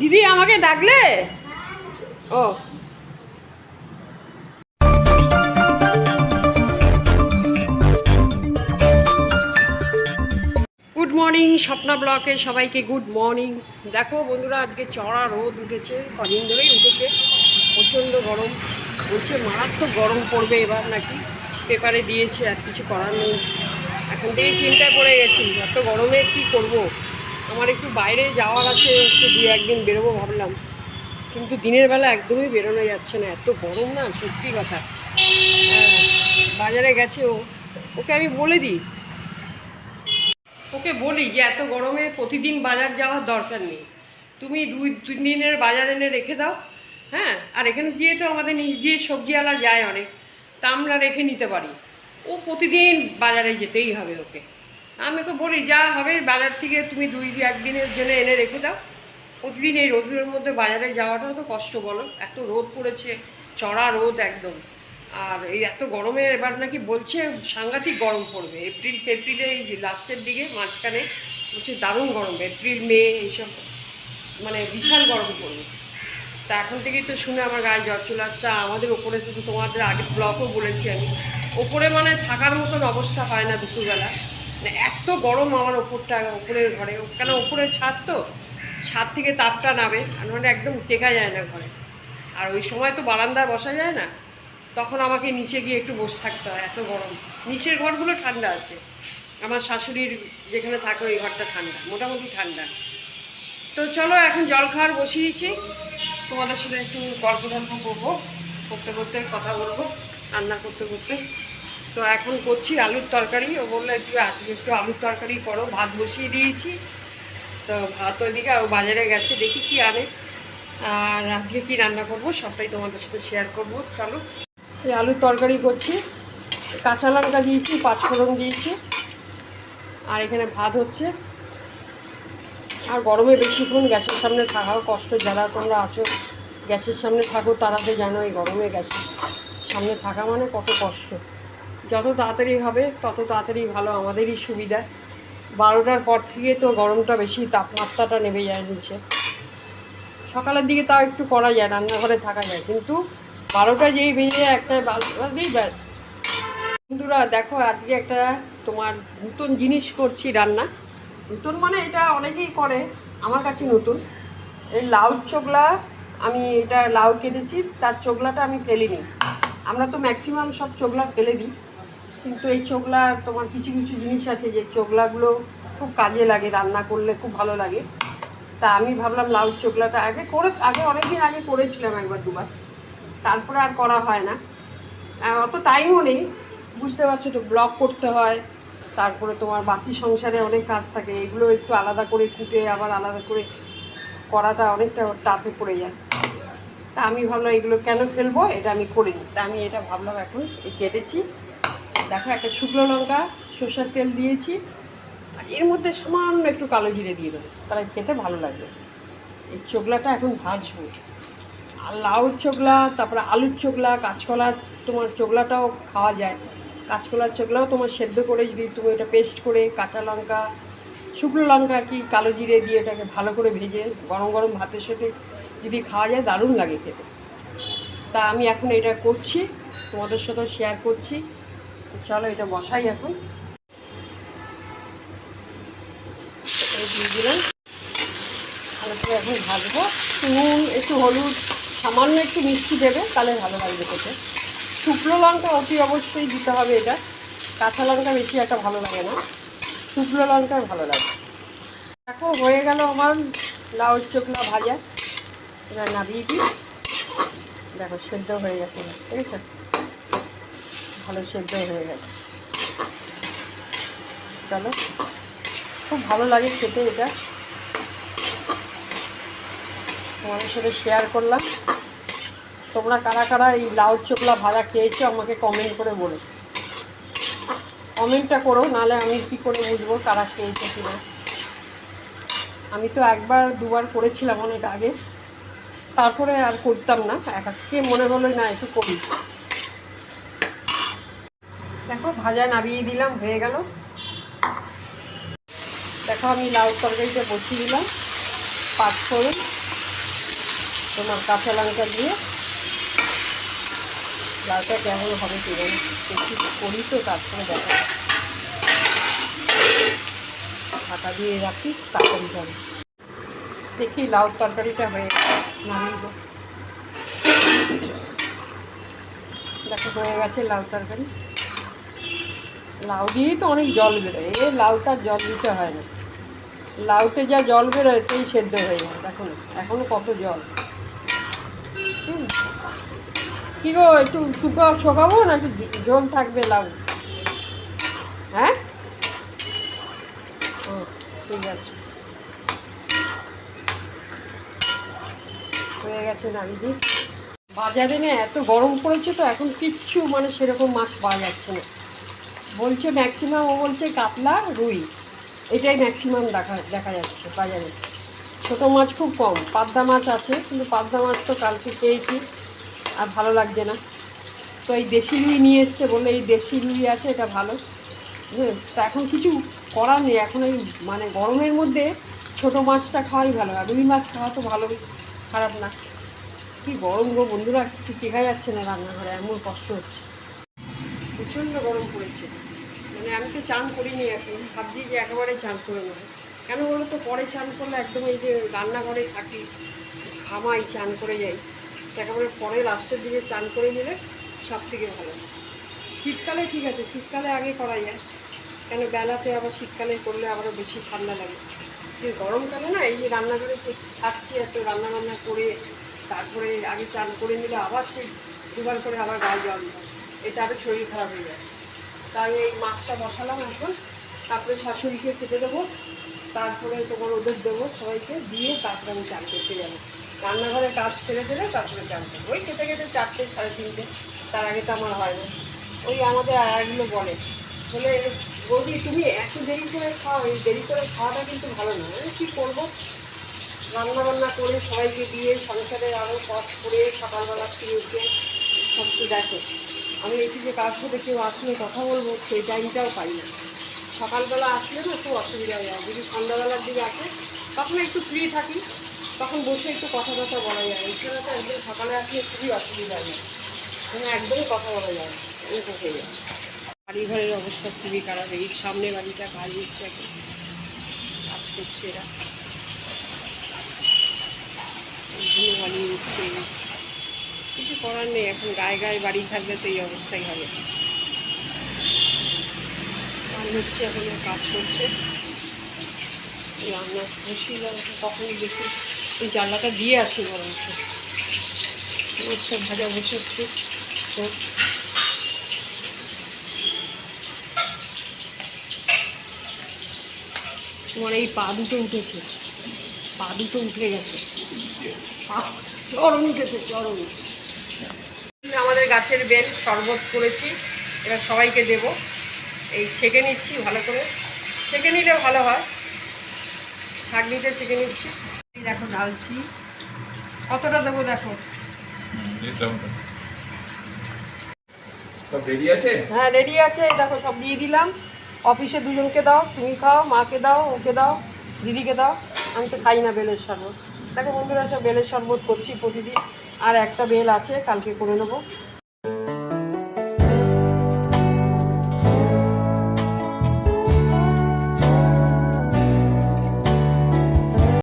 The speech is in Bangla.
দিদি, আমাকে ডাকলে? ও। গুড মর্নিং স্বপ্না ব্লকে সবাইকে গুড মর্নিং দেখো বন্ধুরা, আজকে চড়া রোদ উঠেছে, কদিন ধরেই উঠেছে, প্রচণ্ড গরম। বলছে মারাত্মক গরম পড়বে এবার নাকি, পেপারে দিয়েছে আর কিছু করার নেই। এখন থেকেই চিন্তায় পড়ে গেছি, এত গরমে কি করব। আমার একটু বাইরে যাওয়ার আছে, একটু দু একদিন বেরোবো ভাবলাম। কিন্তু দিনের বেলা একদমই বেরোনো যাচ্ছে না, এত গরম না, সত্যি কথা। বাজারে গেছে ও। ওকে আমি বলে দিই। ওকে বলি যে এত গরমে প্রতিদিন বাজার যাওয়ার দরকার নেই। তুমি দুই তিন দিনের বাজার এনে রেখে দাও হ্যাঁ? আর এখানে দিয়ে তো আমাদের নিজ দিয়ে সবজিওয়ালা যায় অনেক, তা আমরা রেখে নিতে পারি। ও প্রতিদিন বাজারে যেতেই হবে ওকে। আমি তো বলি, যা হবে বাজার থেকে তুমি দুই একদিনের জন্য এনে রেখে দাও। প্রতিদিন এই রোদের মধ্যে বাজারে যাওয়াটাও তো কষ্ট, বলো। এত রোদ পড়েছে, চড়া রোদ একদম। আর এই এত গরমে এবার নাকি বলছে সাংঘাতিক গরম পড়বে। এপ্রিল এপ্রিলে এই লাস্টের দিকে, মাঝখানে বলছে দারুণ গরম, এপ্রিল, মে এইসব মানে বিশাল গরম পড়বে। তা এখন থেকেই তো শুনে আমার গায়ে জ্বর চলে আসছে। আমাদের ওপরে শুধু তোমাদের আগে ব্লকও বলেছি আমি। ওপরে মানে থাকার মতন অবস্থা হয় না দুপুরবেলা। এত গরম আমার ওপরটা ওপরের ঘরে। কেন ওপরে ছাদ তো? ছাদ থেকে তাপটা নামে মানে একদম টেকা যায় না ঘরে। আর ওই সময় তো বারান্দায় বসা যায় না। তখন আমাকে নিচে গিয়ে একটু বসে থাকতে হয়, এত গরম। নিচের ঘরগুলো ঠান্ডা আছে। আমার শাশুড়ির যেখানে থাকে ওই ঘরটা ঠান্ডা, মোটামুটি ঠান্ডা। তো চলো এখন জল খাওয়ার বসিয়েছি। তোমাদের সাথে একটু গল্প করব, করতে করতে কথা বলব, রান্না করতে করতে। তো এখন করছি আলুর তরকারি। ও বলল, একটু আজকে একটু আলুর তরকারি করো, ভাত বসিয়ে দিয়েছি। তো ভাত ওইদিকে আর বাজারে গেছে, দেখি কি আনে। আর আজকে কি রান্না করব সবটাই তোমাদের সাথে শেয়ার করব। চলো, এই আলুর তরকারি করছি। কাঁচা লঙ্কা দিয়েছি, পাঁচফোড়ন দিয়েছি। আর এখানে ভাত হচ্ছে। আর গরমে বেশিক্ষণ গ্যাসের সামনে থাকাও কষ্ট। যারা তোমরা আছো, গ্যাসের সামনে থাকো, তারা তো জানো এই গরমে গ্যাসের সামনে থাকা মানে কত কষ্ট। যত তাড়াতাড়ি হবে, তত তাড়াতাড়ি ভালো আমাদেরই সুবিধা। বারোটার পর থেকে তো গরমটা বেশি, তাপমাত্রাটা নেমে যায় নিচে। সকালের দিকে তাও একটু করা যায়, রান্নাঘরে থাকা যায়। কিন্তু বারোটা যেই বেজে একটা বাজবেই ব্যাস। বন্ধুরা, দেখো, আজকে একটা তোমার নতুন জিনিস করছি রান্না। নতুন মানে এটা অনেকেই করে, আমার কাছে নতুন। এই লাউ চোগলা আমি এটা লাউ কেটেছি, তার চোগলাটা আমি ফেলিনি। আমরা তো ম্যাক্সিমাম সব চোগলা ফেলে দিই। কিন্তু এই চোগলা তোমার কিছু কিছু জিনিস আছে যে চোগলাগুলো খুব কাজে লাগে, রান্না করলে খুব ভালো লাগে। তা আমি ভাবলাম লাউ চোগলাটা আগে করে, আগে অনেক দিন আগে করেছিলাম একবার দুবার। তারপরে আর করা হয় না। অত টাইমও নেই। বুঝতে পারছ তো ব্লগ করতে হয়। তারপরে তোমার বাকি সংসারে অনেক কাজ থাকে। এগুলো একটু আলাদা করে কুটে, আবার আলাদা করে করাটা অনেকটা টাফে পড়ে যায়। তা আমি ভাবলাম এগুলো কেন ফেলব? এটা আমি করিনি তা আমি এটা ভাবলাম এখন এই কেটেছি। দেখো, একটা শুকনো লঙ্কা, সর্ষের তেল দিয়েছি। আর এর মধ্যে সামান্য একটু কালো জিরে দিয়ে দেবো। তাহলে খেতে ভালো লাগবে। এই চোগলাটা এখন ভাজবো। আর লাউর চোগলা তারপরে আলুর চোগলা কাঁচকলার, তোমার চোগলাটাও খাওয়া যায়। কাঁচকলার চোগলাও তোমার সেদ্ধ করে যদি তুমি এটা পেস্ট করে কাঁচা লঙ্কা, শুকনো লঙ্কা কি কালো জিরে দিয়ে এটাকে ভালো করে ভেজে গরম গরম ভাতের সাথে যদি খাওয়া যায়, দারুণ লাগে খেতে। তা আমি এখন এটা করছি, তোমাদের সাথেও শেয়ার করছি। চলো এটা বসাই এখন। ভালো করে এখন ভাজবো। নুন, একটু হলুদ, সামান্য একটু মিষ্টি দেবে, তাহলে ভালো লাগবে খেতে। শুকনো লঙ্কা অতি অবশ্যই দিতে হবে এটা। কাঁচা লঙ্কা বেশি একটা ভালো লাগে না। শুকনো লঙ্কা ভালো লাগে। দেখো, হয়ে গেল আমার লাউ চোখলা ভাজা। এবার নামিয়ে দিই। দেখো, সেদ্ধ হয়ে গেছে। ঠিক আছে ভালো সেদ্ধ হয়ে গেছে। চলো। খুব ভালো লাগে খেতে এটা। তোমাদের সাথে শেয়ার করলাম। তোমরা কারা কারা এই লাউ চোখলা ভাজা খেয়েছো আমাকে কমেন্ট করে বলো। কমেন্টটা করো, নাহলে আমি কি করে বুঝব কারা খেয়েছে কিনা। আমি তো একবার, দুবার করেছিলাম অনেক আগে। তারপরে আর করতাম না। এক আজকে মনে হলো না, একটু করি। ভাজা নামিয়ে দিলাম, হয়ে গেল দেখো, আমি লাউ তরকারিটা বসিয়ে দিলাম, পাঁচ ফোড়ন, তোমার কাঁচা লঙ্কা দিয়ে লাউটা কেমন হবে কি জানি, একটু করি তো, তারপরে দেখা। ঢাকা দিয়ে রাখি তাড়াতাড়ি হবে দেখি, লাউ তরকারিটা হয়ে নামিয়ে। দেখো, হয়ে গেছে লাউ তরকারি লাউ দিয়েই তো অনেক জল বেরোয়। এ লাউটার জল দিতে হয় না। লাউতে যা জল বেরোয় এটাই সেদ্ধ হয়ে যায়। দেখুন এখনও কত জল। কি গো, একটু শুকা, শোকাবো না? একটু জল থাকবে লাউ। হ্যাঁ? ও, ঠিক আছে। হয়ে গেছে নামি দিই বাজারে না এত গরম পড়েছে তো, এখন কিচ্ছু মানে সেরকম মাছ পাওয়া যাচ্ছে না। বলছে ম্যাক্সিমাম ও বলছে কাতলা রুই। এটাই ম্যাক্সিমাম দেখা দেখা যাচ্ছে বাজারে। ছোটো মাছ খুব কম, পাবদা মাছ আছে, কিন্তু পাবদা মাছ তো কালকে পেয়েছি আর ভালো লাগছে না। তো এই দেশি রুই নিয়ে এসছে বলল, এই দেশি রুই আছে, এটা ভালো। তো এখন কিছু করার নেই, এখন এই মানে গরমের মধ্যে ছোটো মাছটা খাওয়াই ভালো, আর রুই মাছ খাওয়া তো ভালোই, খারাপ না। কি গরম গো বন্ধুরা কিছু টেকা যাচ্ছে না রান্নাঘরে, এমন কষ্ট হচ্ছে। প্রচণ্ড গরম পড়েছে। মানে আমি তো চান করিনি এখন, ভাবছি যে একেবারে চান করে নেব। কেন বলো তো, পরে চান করলে একদম এই যে রান্নাঘরে থাকি, খামাই, চান করে যাই একেবারে পরে লাস্টের দিকে চান করে নিলে সব থেকে ভালো। শীতকালে ঠিক আছে, শীতকালে আগে করা যায়। কেন বেলাতে আবার শীতকালে করলে আবারও বেশি ঠান্ডা লাগে। কিন্তু গরমকালে না, এই যে রান্নাঘরে থাকছি, এত রান্না বান্না করে, তারপরে আগে চান করে নিলে আবার সেই দুবার করে আবার গায়ে জল দেয় এটা আরও শরীর খারাপ হয়ে যায় তাই এই মাছটা বসালাম এখন। তারপরে শাশুড়িকে খেতে দেবো। তারপরে তোমার ওদের দেবো সবাইকে। দিয়ে তারপরে আমি চান করতে যাব। রান্নাঘরে কাজ সেরে দিলে তারপরে চান করব। ওই খেতে খেতে চারটে, সাড়ে তিনটে। তার আগে তো আমার হয় না। ওই আমাদের আয়াগুলো বলে। বলে, বৌদি, তুমি এত দেরি করে খাও। এই দেরি করে খাওয়াটা কিন্তু ভালো না। কী করব? রান্না বান্না করে সবাইকে দিয়ে সংসারে আরও পথ করে সকালবেলা ফিরে উঠে সব দেখো। আমি এই যে কার সাথে কেউ আসলে কথা বলব, সেই টাইমটাও পাই না। সকালবেলা আসলে না খুব অসুবিধা হয়। যদি সন্ধ্যাবেলার দিকে আসে, তখন একটু ফ্রি থাকি, তখন বসে একটু কথা কথা বলা যায়। এছাড়া তো একদম সকালে আসলে খুবই অসুবিধা হয়। মানে একদমই কথা বলা যায় এরকম হয়ে যায় বাড়ি ঘরের অবস্থা খুবই খারাপ। এই সামনে বাড়িটা কাজ হচ্ছে এখন। কাজ করছে এরা। বানিয়ে উঠছে কিছু করার নেই, এখন গায়ে গায়ে বাড়ি থাকলে তো এই অবস্থাই হবে। আর হচ্ছে এখন কাজ করছে। রান্না বসি কখনই দেখি। এই জানলাটা দিয়ে আসি বরঞ্চ। মাছটা ভাজা বসে হোক। তোমার এই পা দুটো উঠেছে। পা দুটো উঠে গেছে। চরম উঠেছে, চরম গাছের বেল শরবত করেছি। এবার সবাইকে দেব। এই ছেঁকে নিচ্ছি ভালো করে। ছেঁকে নিলে ভালো হয়। শাক নিতে ছেঁকে নিচ্ছি। দেখো ঢালছি। কতটা দেবো দেখো? রেডি আছে? হ্যাঁ রেডি আছে। দেখো সব দিয়ে দিলাম। অফিসে দুজনকে দাও। তুমি খাও মাকে দাও ওকে দাও দিদিকে দাও। আমি তো খাই না বেলের শরবত। দেখো বন্ধুরা সব বেলের শরবত করছি প্রতিদিন। আর একটা বেল আছে কালকে করে নেব।